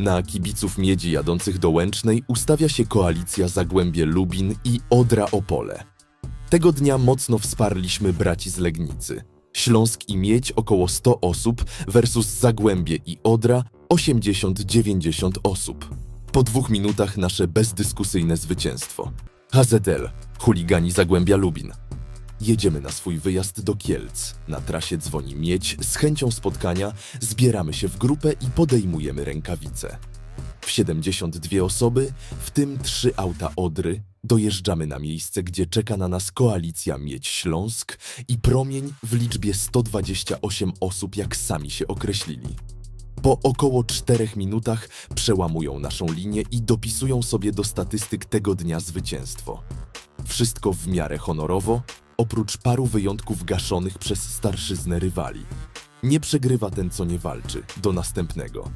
Na kibiców miedzi jadących do Łęcznej ustawia się koalicja Zagłębie Lubin i Odra Opole. Tego dnia mocno wsparliśmy braci z Legnicy. Śląsk i Miedź około 100 osób versus Zagłębie i Odra 80-90 osób. Po dwóch minutach nasze bezdyskusyjne zwycięstwo. HZL, chuligani Zagłębia Lubin. Jedziemy na swój wyjazd do Kielc. Na trasie dzwoni Miedź z chęcią spotkania, zbieramy się w grupę i podejmujemy rękawice. W 72 osoby, w tym trzy auta Odry, dojeżdżamy na miejsce, gdzie czeka na nas koalicja Miedź Śląsk i Promień w liczbie 128 osób, jak sami się określili. Po około czterech minutach przełamują naszą linię i dopisują sobie do statystyk tego dnia zwycięstwo. Wszystko w miarę honorowo, oprócz paru wyjątków gaszonych przez starszyznę rywali. Nie przegrywa ten, co nie walczy. Do następnego.